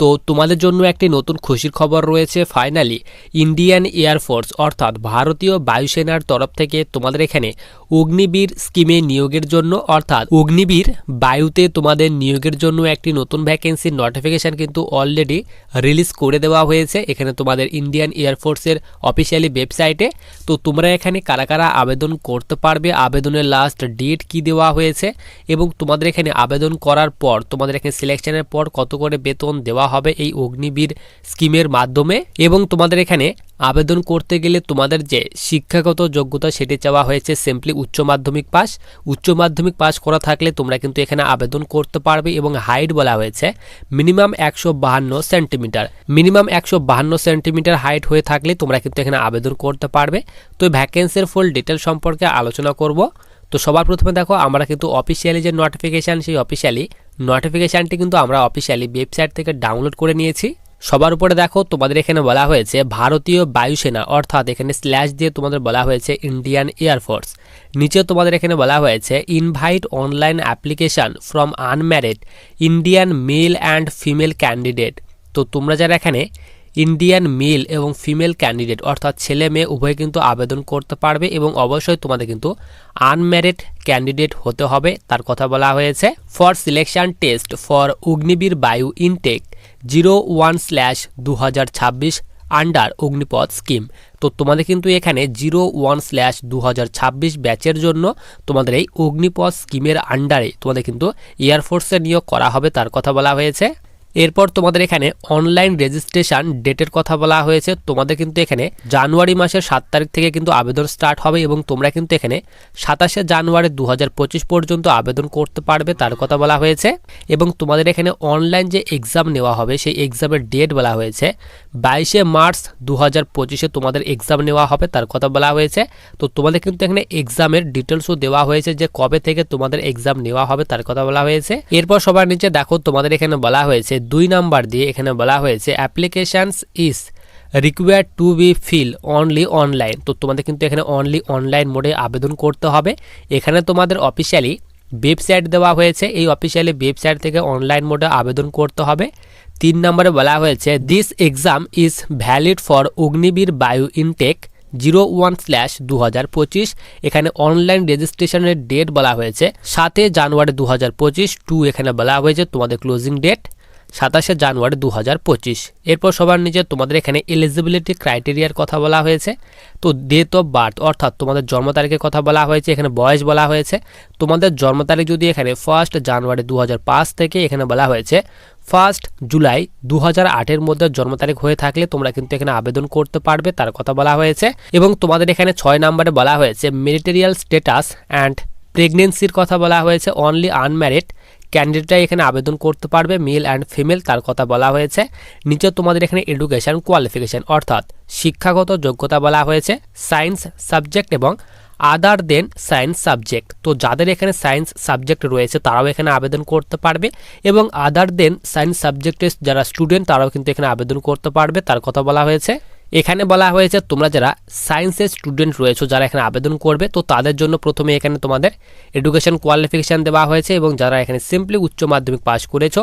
তো তোমাদের জন্য একটি নতুন খুশির খবর রয়েছে ফাইনালি ইন্ডিয়ান এয়ারফোর্স অর্থাৎ ভারতীয় বায়ুসেনার তরফ থেকে তোমাদের এখানে অগ্নিবীর স্কিমে নিয়োগের জন্য, অর্থাৎ অগ্নিবীর বায়ুতে তোমাদের নিয়োগের জন্য একটি নতুন ভ্যাকেন্সির নোটিফিকেশান কিন্তু অলরেডি রিলিজ করে দেওয়া হয়েছে। এখানে তোমাদের ইন্ডিয়ান এয়ারফোর্সের অফিসিয়ালি ওয়েবসাইটে তো তোমরা এখানে কারা কারা আবেদন করতে পারবে, আবেদনের লাস্ট ডেট কি দেওয়া হয়েছে এবং তোমাদের এখানে আবেদন করার পর, তোমাদের এখানে সিলেকশনের পর কত করে বেতন দেওয়া হবে এই অগ্নিবীর স্কিমের মাধ্যমে এবং তোমাদের এখানে আবেদন করতে গেলে তোমাদের যে শিক্ষাগত যোগ্যতা সেটি চাওয়া হয়েছে সিম্পলি উচ্চ মাধ্যমিক পাস উচ্চ মাধ্যমিক পাস করা থাকলে তোমরা কিন্তু এখানে আবেদন করতে পারবে এবং হাইট বলা হয়েছে মিনিমাম একশো বাহান্ন সেন্টিমিটার মিনিমাম একশো বাহান্ন সেন্টিমিটার হাইট হয়ে থাকলে তোমরা কিন্তু এখানে আবেদন করতে পারবে। তো ভ্যাকেন্সির ফুল ডিটেল সম্পর্কে আলোচনা করব। তো সবার প্রথমে দেখো, আমরা কিন্তু অফিসিয়ালি যে নোটিফিকেশান সেই অফিসিয়ালি নোটিফিকেশানটি কিন্তু আমরা অফিসিয়ালি ওয়েবসাইট থেকে ডাউনলোড করে নিয়েছি। সবার উপরে দেখো, তোমাদের এখানে বলা হয়েছে ভারতীয় বায়ুসেনা, অর্থাৎ এখানে স্ল্যাশ দিয়ে তোমাদের বলা হয়েছে ইন্ডিয়ান এয়ারফোর্স নিচে তোমাদের এখানে বলা হয়েছে invite online application from unmarried Indian male and female candidate তো তোমরা যারা এখানে ইন্ডিয়ান মেল এবং ফিমেল ক্যান্ডিডেট অর্থাৎ ছেলে মেয়ে, উভয় কিন্তু আবেদন করতে পারবে এবং অবশ্যই তোমাদের কিন্তু আনম্যারিড ক্যান্ডিডেট হতে হবে। তার কথা বলা হয়েছে for selection test for Agniveer Vayu intake zero one slash দু হাজার ছাব্বিশ আন্ডার অগ্নিপথ স্কিম তো তোমাদের কিন্তু এখানে জিরো ওয়ান স্ল্যাশ দু হাজার ছাব্বিশ ব্যাচের জন্য তোমাদের এই অগ্নিপথ স্কিমের আন্ডারে তোমাদের কিন্তু এয়ারফোর্সে নিয়োগ করা হবে। তার কথা বলা হয়েছে এরপর তোমাদের এখানে অনলাইন রেজিস্ট্রেশন ডেটের কথা বলা হয়েছে। তোমাদের কিন্তু এখানে জানুয়ারি মাসের সাত তারিখ থেকে কিন্তু আবেদন স্টার্ট হবে এবং তোমরা কিন্তু এখানে সাতাশে জানুয়ারি দু হাজার পঁচিশ পর্যন্ত আবেদন করতে পারবে, তার কথা বলা হয়েছে। এবং তোমাদের এখানে অনলাইন যে এক্সাম নেওয়া হবে, সেই এক্সামের ডেট বলা হয়েছে। বাইশে মার্চ দু হাজার তোমাদের এক্সাম নেওয়া হবে, তার কথা বলা হয়েছে। তো তোমাদের কিন্তু এখানে এক্সামের ডিটেলসও দেওয়া হয়েছে যে কবে থেকে তোমাদের এক্সাম নেওয়া হবে, তার কথা বলা হয়েছে। এরপর সবার নিচে দেখো, তোমাদের এখানে বলা হয়েছে দুই নাম্বার দিয়ে এখানে বলা হয়েছে applications is required to be fill only online তো তোমাদের কিন্তু এখানে অনলি অনলাইন মোডে আবেদন করতে হবে। এখানে তোমাদের অফিসিয়ালি ওয়েবসাইট দেওয়া হয়েছে। এই অফিসিয়ালি ওয়েবসাইট থেকে অনলাইন মোডে আবেদন করতে হবে। তিন নম্বরে বলা হয়েছে this exam is valid for Agniveer Vayu intake zero one slash দু হাজার পঁচিশ এখানে অনলাইন রেজিস্ট্রেশনের ডেট বলা হয়েছে সাতে জানুয়ারি দু হাজার পঁচিশ টু এখানে বলা হয়েছে তোমাদের ক্লোজিং ডেট সাতাশে জানুয়ারি দু হাজার পঁচিশ। এরপর সবার নিচে তোমাদের এখানে এলিজিবিলিটি ক্রাইটেরিয়ার কথা বলা হয়েছে। তো ডেট অফ বার্থ অর্থাৎ তোমাদের জন্ম তারিখের কথা বলা হয়েছে, এখানে বয়স বলা হয়েছে। তোমাদের জন্ম তারিখ যদি এখানে ফার্স্ট জানুয়ারি দু হাজার পাঁচ থেকে এখানে বলা হয়েছে ফার্স্ট জুলাই দু হাজার আটের মধ্যে জন্ম তারিখ হয়ে থাকলে তোমরা কিন্তু এখানে আবেদন করতে পারবে, তার কথা বলা হয়েছে। এবং তোমাদের এখানে ছয় নম্বরে বলা হয়েছে, মেরিটেরিয়াল স্টেটাস অ্যান্ড প্রেগনেন্সির কথা বলা হয়েছে অনলি আনম্যারিড ক্যান্ডিডেটরা এখানে আবেদন করতে পারবে মেল অ্যান্ড ফিমেল তার কথা বলা হয়েছে। নিচে তোমাদের এখানে এডুকেশন কোয়ালিফিকেশন অর্থাৎ শিক্ষাগত যোগ্যতা বলা হয়েছে সায়েন্স সাবজেক্ট এবং আদার দেন সায়েন্স সাবজেক্ট তো যাদের এখানে সায়েন্স সাবজেক্ট রয়েছে, তারাও এখানে আবেদন করতে পারবে এবং আদার দেন সায়েন্স সাবজেক্টের যারা স্টুডেন্ট তারাও কিন্তু এখানে আবেদন করতে পারবে, তার কথা বলা হয়েছে। এখানে বলা হয়েছে তোমরা যারা সায়েন্সের স্টুডেন্ট রয়েছো, যারা এখানে আবেদন করবে, তো তাদের জন্য প্রথমে এখানে তোমাদের এডুকেশন কোয়ালিফিকেশান দেওয়া হয়েছে এবং যারা এখানে সিম্পলি উচ্চ মাধ্যমিক পাস করেছ,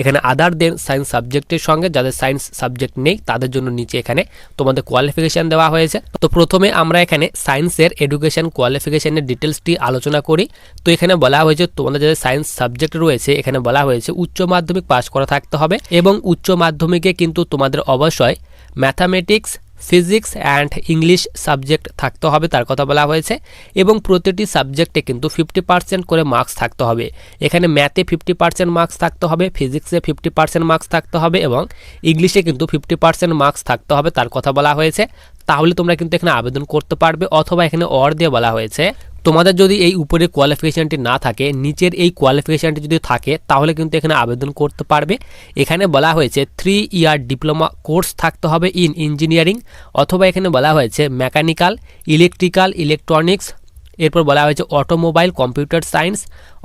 এখানে আদার দেন সায়েন্স সাবজেক্টের সঙ্গে যাদের সায়েন্স সাবজেক্ট নেই, তাদের জন্য নিচে এখানে তোমাদের কোয়ালিফিকেশান দেওয়া হয়েছে। তো প্রথমে আমরা এখানে সায়েন্সের এডুকেশন কোয়ালিফিকেশানের ডিটেলসটি আলোচনা করি। তো এখানে বলা হয়েছে তোমাদের যাদের সায়েন্স সাবজেক্ট রয়েছে, এখানে বলা হয়েছে উচ্চ মাধ্যমিক পাস করা থাকতে হবে এবং উচ্চ মাধ্যমিকে কিন্তু তোমাদের অবশ্যই mathematics physics and English subject থাকতে হবে, তার কথা বলা হয়েছে। এবং প্রতিটি সাবজেক্টে কিন্তু ফিফটি পার্সেন্ট করে মার্কস থাকতে হবে। এখানে ম্যাথে ফিফটি পার্সেন্ট মার্কস থাকতে হবে ফিজিক্সে ফিফটি পার্সেন্ট মার্কস থাকতে হবে এবং ইংলিশে কিন্তু ফিফটি পার্সেন্ট মার্কস থাকতে হবে, তার কথা বলা হয়েছে। তাহলে তোমরা কিন্তু এখানে আবেদন করতে পারবে, অথবা এখানে অর দিয়ে বলা হয়েছে। তোমাদের যদি এই উপরে কোয়ালিফিকেশানটি না থাকে, নিচের এই কোয়ালিফিকেশানটি যদি থাকে, তাহলে কিন্তু এখানে আবেদন করতে পারবে। এখানে বলা হয়েছে থ্রি ইয়ার ডিপ্লোমা কোর্স থাকতে হবে ইন ইঞ্জিনিয়ারিং অথবা এখানে বলা হয়েছে মেকানিক্যাল ইলেকট্রিক্যাল ইলেকট্রনিক্স এরপর বলা হয়েছে অটোমোবাইল কম্পিউটার সায়েন্স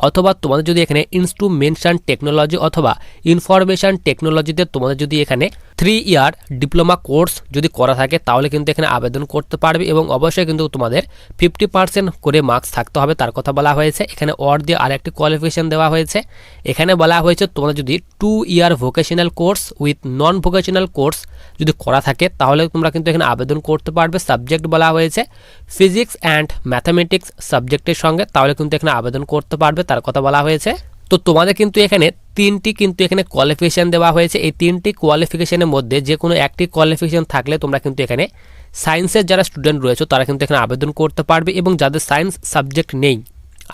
অথবা তোমাদের যদি এখানে ইনস্ট্রুমেন্টান টেকনোলজি অথবা ইনফরমেশন টেকনোলজিতে তোমাদের যদি এখানে থ্রি ইয়ার ডিপ্লোমা কোর্স যদি করা থাকে, তাহলে কিন্তু এখানে আবেদন করতে পারবে এবং অবশ্যই কিন্তু তোমাদের ফিফটি পার্সেন্ট করে মার্কস থাকতে হবে। তার কথা বলা হয়েছে। এখানে অর দিয়ে আরেকটি কোয়ালিফিকেশন দেওয়া হয়েছে। এখানে বলা হয়েছে তোমাদের যদি two year vocational course with non vocational course যদি করা থাকে, তাহলে তোমরা কিন্তু এখানে আবেদন করতে পারবে। সাবজেক্ট বলা হয়েছে ফিজিক্স অ্যান্ড ম্যাথামেটিক্স সাবজেক্টের সঙ্গে, তাহলে কিন্তু এখানে আবেদন করতে পারবে। তার কথা বলা হয়েছে। তো তোমাদের কিন্তু এখানে তিনটি কিন্তু এখানে কোয়ালিফিকেশান দেওয়া হয়েছে। এই তিনটি কোয়ালিফিকেশানের মধ্যে যে কোনো একটি কোয়ালিফিকেশান থাকলে তোমরা কিন্তু এখানে সায়েন্সের যারা স্টুডেন্ট রয়েছে, তারা কিন্তু এখানে আবেদন করতে পারবে এবং যাদের সায়েন্স সাবজেক্ট নেই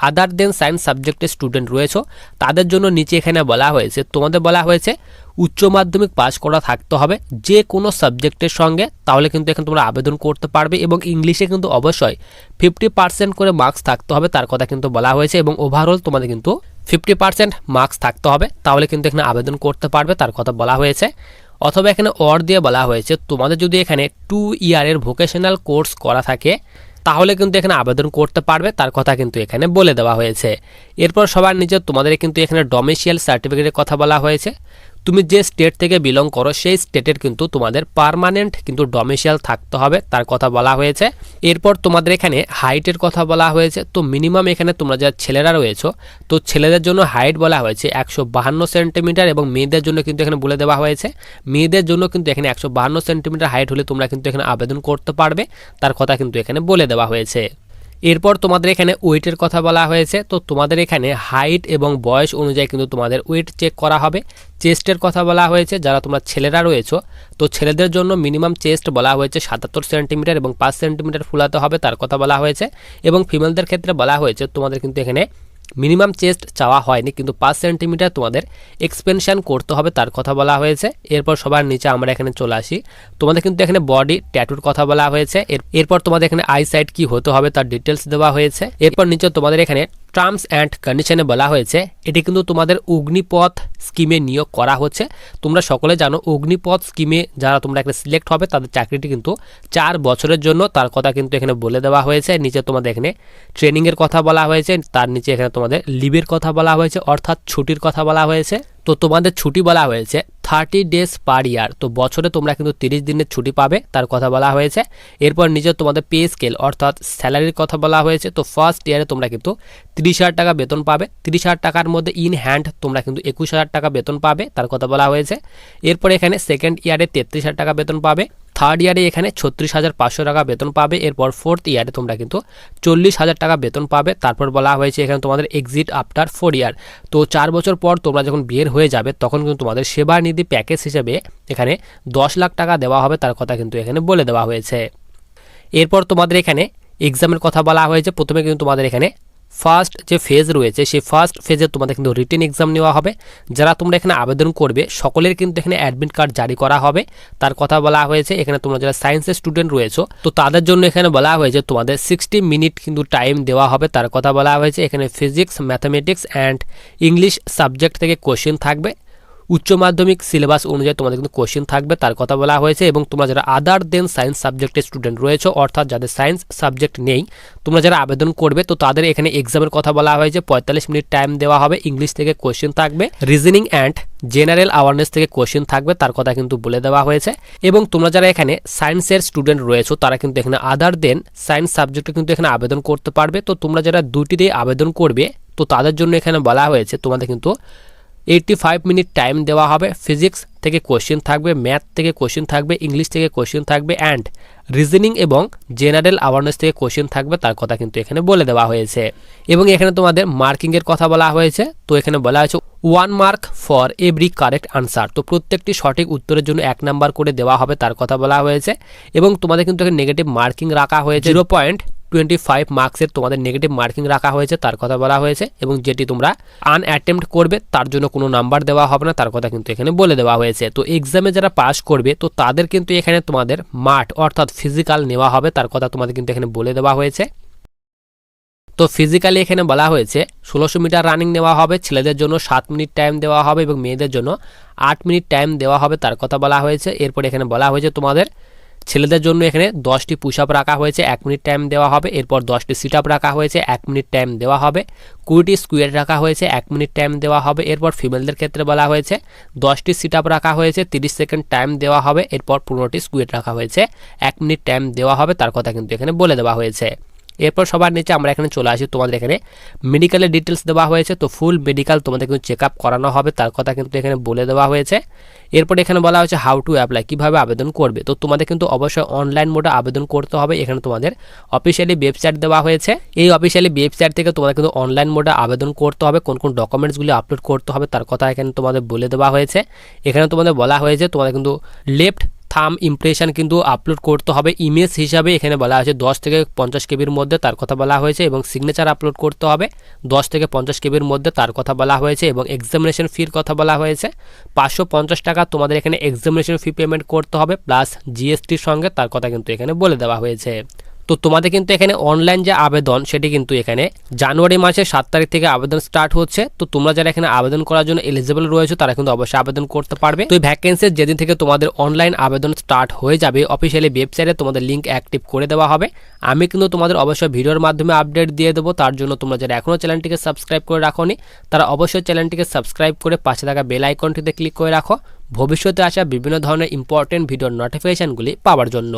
আদার দেন সায়েন্স সাবজেক্টের স্টুডেন্ট রয়েছে, তাদের জন্য নিচে এখানে বলা হয়েছে, তোমাদের বলা হয়েছে উচ্চ মাধ্যমিক পাস করা থাকতে হবে যে কোনো সাবজেক্টের সঙ্গে, তাহলে কিন্তু এখানে তোমরা আবেদন করতে পারবে এবং ইংলিশে কিন্তু অবশ্যই ফিফটি পার্সেন্ট করে মার্কস থাকতে হবে, তার কথা কিন্তু বলা হয়েছে এবং ওভারঅল তোমাদের কিন্তু ফিফটি পার্সেন্ট মার্কস থাকতে হবে, তাহলে কিন্তু এখানে আবেদন করতে পারবে, তার কথা বলা হয়েছে। অথবা এখানে অর দিয়ে বলা হয়েছে, তোমাদের যদি এখানে টু ইয়ারের ভোকেশনাল কোর্স করা থাকে, তাহলে কিন্তু এখানে আবেদন করতে পারবে, তার কথা কিন্তু এখানে বলে দেওয়া হয়েছে। এরপর সবার নিচে তোমাদের কিন্তু এখানে ডোমেশিয়াল সার্টিফিকেটের কথা বলা হয়েছে। তুমি যে স্টেট থেকে বিলং করো, সেই স্টেটের কিন্তু তোমাদের পারমানেন্ট কিন্তু ডোমেশিয়াল থাকতে হবে, তার কথা বলা হয়েছে। এরপর তোমাদের এখানে হাইটের কথা বলা হয়েছে, তো মিনিমাম এখানে তোমরা যা ছেলেরা রয়েছে, তো ছেলেদের জন্য হাইট বলা হয়েছে একশো বাহান্ন সেন্টিমিটার এবং মেয়েদের জন্য কিন্তু এখানে বলে দেওয়া হয়েছে। মেয়েদের জন্য কিন্তু এখানে একশো বাহান্ন সেন্টিমিটার হাইট হলে তোমরা কিন্তু এখানে আবেদন করতে পারবে, তার কথা কিন্তু এখানে বলে দেওয়া হয়েছে। এরপর তোমাদের এখানে ওয়েটের কথা বলা হয়েছে। তো তোমাদের এখানে হাইট এবং বয়স অনুযায়ী কিন্তু তোমাদের ওয়েট চেক করা হবে। চেস্টের কথা বলা হয়েছে, যারা তোমরা ছেলেরা রয়েছো, তো ছেলেদের জন্য মিনিমাম চেস্ট বলা হয়েছে সাতাত্তর সেন্টিমিটার এবং পাঁচ সেন্টিমিটার ফুলাতে হবে, তার কথা বলা হয়েছে। এবং ফিমেলদের ক্ষেত্রে বলা হয়েছে, তোমাদের কিন্তু এখানে মিনিমাম চেস্ট চাওয়া হয়নি, কিন্তু পাঁচ সেন্টিমিটার তোমাদের এক্সপেনশান করতে হবে, তার কথা বলা হয়েছে। এরপর সবার নিচে আমরা এখানে চলে আসি। তোমাদের কিন্তু এখানে বডি ট্যাটুর কথা বলা হয়েছে। এরপর তোমাদের এখানে আই সাইড কি হতে হবে, তার ডিটেলস দেওয়া হয়েছে। এরপর নিচে তোমাদের এখানে টার্মস অ্যান্ড কন্ডিশনে বলা হয়েছে, এটি কিন্তু তোমাদের অগ্নিপথ স্কিমে নিয়োগ করা হচ্ছে। তোমরা সকলে জানো, অগ্নিপথ স্কিমে যারা তোমরা এখানে সিলেক্ট হবে, তাদের চাকরিটি কিন্তু চার বছরের জন্য। তার কথা কিন্তু এখানে বলে দেওয়া হয়েছে। নিচে তোমাদের এখানে ট্রেনিংয়ের কথা বলা হয়েছে। তার নিচে এখানে তোমাদের লিভের কথা বলা হয়েছে, অর্থাৎ ছুটির কথা বলা হয়েছে। তো তোমাদের ছুটি বলা হয়েছে থার্টি ডেজ পার ইয়ার তো বছরে তোমরা কিন্তু তিরিশ দিনের ছুটি পাবে, তার কথা বলা হয়েছে। এরপর নিজে তোমাদের পে স্কেল অর্থাৎ স্যালারির কথা বলা হয়েছে। তো ফার্স্ট ইয়ারে তোমরা কিন্তু তিরিশ হাজার টাকা বেতন পাবে। তিরিশ হাজার টাকার মধ্যে ইন হ্যান্ড তোমরা কিন্তু একুশ হাজার টাকা বেতন পাবে, তার কথা বলা হয়েছে। এরপর এখানে সেকেন্ড ইয়ারে তেত্রিশ হাজার টাকা বেতন পাবে। থার্ড ইয়ারে এখানে ছত্রিশ হাজার পাঁচশো টাকা বেতন পাবে, এরপর ফোর্থ ইয়ারে তোমরা কিন্তু চল্লিশ হাজার টাকা বেতন পাবে। তারপর বলা হয়েছে এখানে তোমাদের এক্সিট আফটার ফোর ইয়ার তো চার বছর পর তোমরা যখন বিয়ের হয়ে যাবে, তখন কিন্তু তোমাদের সেবা নিধি প্যাকেজ হিসেবে এখানে দশ লাখ টাকা দেওয়া হবে, তার কথা কিন্তু এখানে বলে দেওয়া হয়েছে। এরপর তোমাদের এখানে এক্সামের কথা বলা হয়েছে। প্রথমে কিন্তু তোমাদের এখানে ফার্স্ট যে ফেজ রয়েছে, সেই ফার্স্ট ফেজে তোমাদের কিন্তু রিটেন এক্সাম নেওয়া হবে। যারা তোমরা এখানে আবেদন করবে, সকলের কিন্তু এখানে অ্যাডমিট কার্ড জারি করা হবে। তার কথা বলা হয়েছে, এখানে তোমরা যারা সায়েন্সের স্টুডেন্ট রয়েছো, তো তাদের জন্য এখানে বলা হয়েছে তোমাদের সিক্সটি মিনিট কিন্তু টাইম দেওয়া হবে। তার কথা বলা হয়েছে, এখানে physics mathematics and English subject থেকে কোশ্চেন থাকবে। উচ্চ মাধ্যমিক সিলেবাস অনুযায়ী তোমাদের কিন্তু কোশ্চেন থাকবে, তার কথা বলা হয়েছে এবং তোমরা যারা আদার দেন সায়েন্স সাবজেক্টের স্টুডেন্ট রয়েছে, অর্থাৎ যাদের সায়েন্স সাবজেক্ট নেই, তোমরা যারা আবেদন করবে, তো তাদের এখানে এক্সামের কথা বলা হয়েছে, পঁয়তাল্লিশ মিনিট টাইম দেওয়া হবে ইংলিশ থেকে কোশ্চেন থাকবে রিজনিং অ্যান্ড জেনারেল অ্যাওয়ারনেস থেকে কোশ্চেন থাকবে, তার কথা কিন্তু বলে দেওয়া হয়েছে। এবং তোমরা যারা এখানে সায়েন্সের স্টুডেন্ট রয়েছে, তারা কিন্তু এখানে আদার দেন সায়েন্স সাবজেক্টে কিন্তু এখানে আবেদন করতে পারবে। তো তোমরা যারা দুটি দিয়ে আবেদন করবে, তো তাদের জন্য এখানে বলা হয়েছে, তোমাদের কিন্তু এইটটি ফাইভ মিনিট টাইম দেওয়া হবে। ফিজিক্স থেকে কোশ্চেন থাকবে ম্যাথ থেকে কোশ্চেন থাকবে ইংলিশ থেকে কোশ্চেন থাকবে অ্যান্ড রিজনিং এবং জেনারেল অ্যাওয়ারনেস থেকে কোশ্চেন থাকবে, তার কথা কিন্তু এখানে বলে দেওয়া হয়েছে। এবং এখানে তোমাদের মার্কিংয়ের কথা বলা হয়েছে, তো এখানে বলা হয়েছে one mark for every correct answer তো প্রত্যেকটি সঠিক উত্তরের জন্য এক নাম্বার করে দেওয়া হবে, তার কথা বলা হয়েছে। এবং তোমাদের কিন্তু এখানে নেগেটিভ মার্কিং রাখা হয়েছে। জিরো পয়েন্ট টোয়েন্টি ফাইভ মার্কসের তোমাদের নেগেটিভ মার্কিং রাখা হয়েছে, তার কথা বলা হয়েছে এবং যেটি তোমরা আন অ্যাটেম্প্ট করবে, তার জন্য কোনো নাম্বার দেওয়া হবে না, তার কথা কিন্তু এখানে বলে দেওয়া হয়েছে। তো এক্সামে যারা পাস করবে, তো তাদের কিন্তু এখানে তোমাদের মাঠ অর্থাৎ ফিজিক্যাল নেওয়া হবে, তার কথা তোমাদের কিন্তু এখানে বলে দেওয়া হয়েছে। তো ফিজিক্যালি এখানে বলা হয়েছে, ষোলোশো মিটার রানিং নেওয়া হবে, ছেলেদের জন্য সাত মিনিট টাইম দেওয়া হবে এবং মেয়েদের জন্য আট মিনিট টাইম দেওয়া হবে, তার কথা বলা হয়েছে। এরপর এখানে বলা হয়েছে তোমাদের ছেলেদের জন্য এখানে দশটি পুশ আপ রাখা হয়েছে, এক মিনিট টাইম দেওয়া হবে। এরপর দশটি সিট আপ রাখা হয়েছে, এক মিনিট টাইম দেওয়া হবে। কুড়িটি স্কুয়ার রাখা হয়েছে, এক মিনিট টাইম দেওয়া হবে। এরপর ফিমেলদের ক্ষেত্রে বলা হয়েছে, দশটি সিট আপ রাখা হয়েছে, তিরিশ সেকেন্ড টাইম দেওয়া হবে। এরপর পনেরোটি স্কুয়ার রাখা হয়েছে, এক মিনিট টাইম দেওয়া হবে। তার কথা কিন্তু এখানে বলে দেওয়া হয়েছে। এরপর সবার নিচে আমরা এখানে চলে আসি, তোমাদের এখানে মেডিকেলের ডিটেলস দেওয়া হয়েছে, তো ফুল মেডিকেল তোমাদের কিন্তু চেক করানো হবে, তার কথা কিন্তু এখানে বলে দেওয়া হয়েছে। এরপর এখানে বলা হয়েছে হাউ টু অ্যাপ্লাই কীভাবে আবেদন করবে, তো তোমাদের কিন্তু অবশ্যই অনলাইন মোডে আবেদন করতে হবে, এখানে তোমাদের অফিসিয়ালি ওয়েবসাইট দেওয়া হয়েছে। এই অফিসিয়ালি ওয়েবসাইট থেকে তোমাদের কিন্তু অনলাইন মোডে আবেদন করতে হবে, কোন কোন ডকুমেন্টসগুলি আপলোড করতে হবে, তার কথা এখানে তোমাদের বলে দেওয়া হয়েছে। এখানে তোমাদের বলা হয়েছে, তোমাদের কিন্তু লেফট থাম ইমপ্রেশন কিন্তু আপলোড করতে হবে। ইমেজ হিসাবে এখানে বলা হয়েছে দশ থেকে পঞ্চাশ কেবির মধ্যে তার কথা বলা হয়েছে এবং সিগনেচার আপলোড করতে হবে। দশ থেকে পঞ্চাশ কেবির মধ্যে তার কথা বলা হয়েছে এবং এক্সামিনেশন ফির কথা বলা হয়েছে। পাঁচশো পঞ্চাশ টাকা তোমাদের এখানে এক্সামিনেশন ফি পেমেন্ট করতে হবে প্লাস জিএসটির সঙ্গে তার কথা কিন্তু এখানে বলে দেওয়া হয়েছে। তো তোমাদের কিন্তু এখানে অনলাইন যে আবেদন, সেটি কিন্তু এখানে জানুয়ারি মাসের সাত তারিখ থেকে আবেদন স্টার্ট হচ্ছে। তো তোমরা যারা এখানে আবেদন করার জন্য এলিজিবল রয়েছে, তারা কিন্তু অবশ্যই আবেদন করতে পারবে। তো এই ভ্যাকেন্সির যেদিন থেকে তোমাদের অনলাইন আবেদন স্টার্ট হয়ে যাবে অফিসিয়ালি ওয়েবসাইটে তোমাদের লিঙ্ক অ্যাক্টিভ করে দেওয়া হবে। আমি কিন্তু তোমাদের অবশ্যই ভিডিওর মাধ্যমে আপডেট দিয়ে দেবো, তার জন্য তোমরা যারা এখনও চ্যানেলটিকে সাবস্ক্রাইব করে রাখোনি, তারা অবশ্যই চ্যানেলটিকে সাবস্ক্রাইব করে পাশে থাকা বেল আইকনটিতে ক্লিক করে রাখো। ভবিষ্যতে আসা বিভিন্ন ধরনের ইম্পর্টেন্ট ভিডিওর নোটিফিকেশনগুলি পাওয়ার জন্য।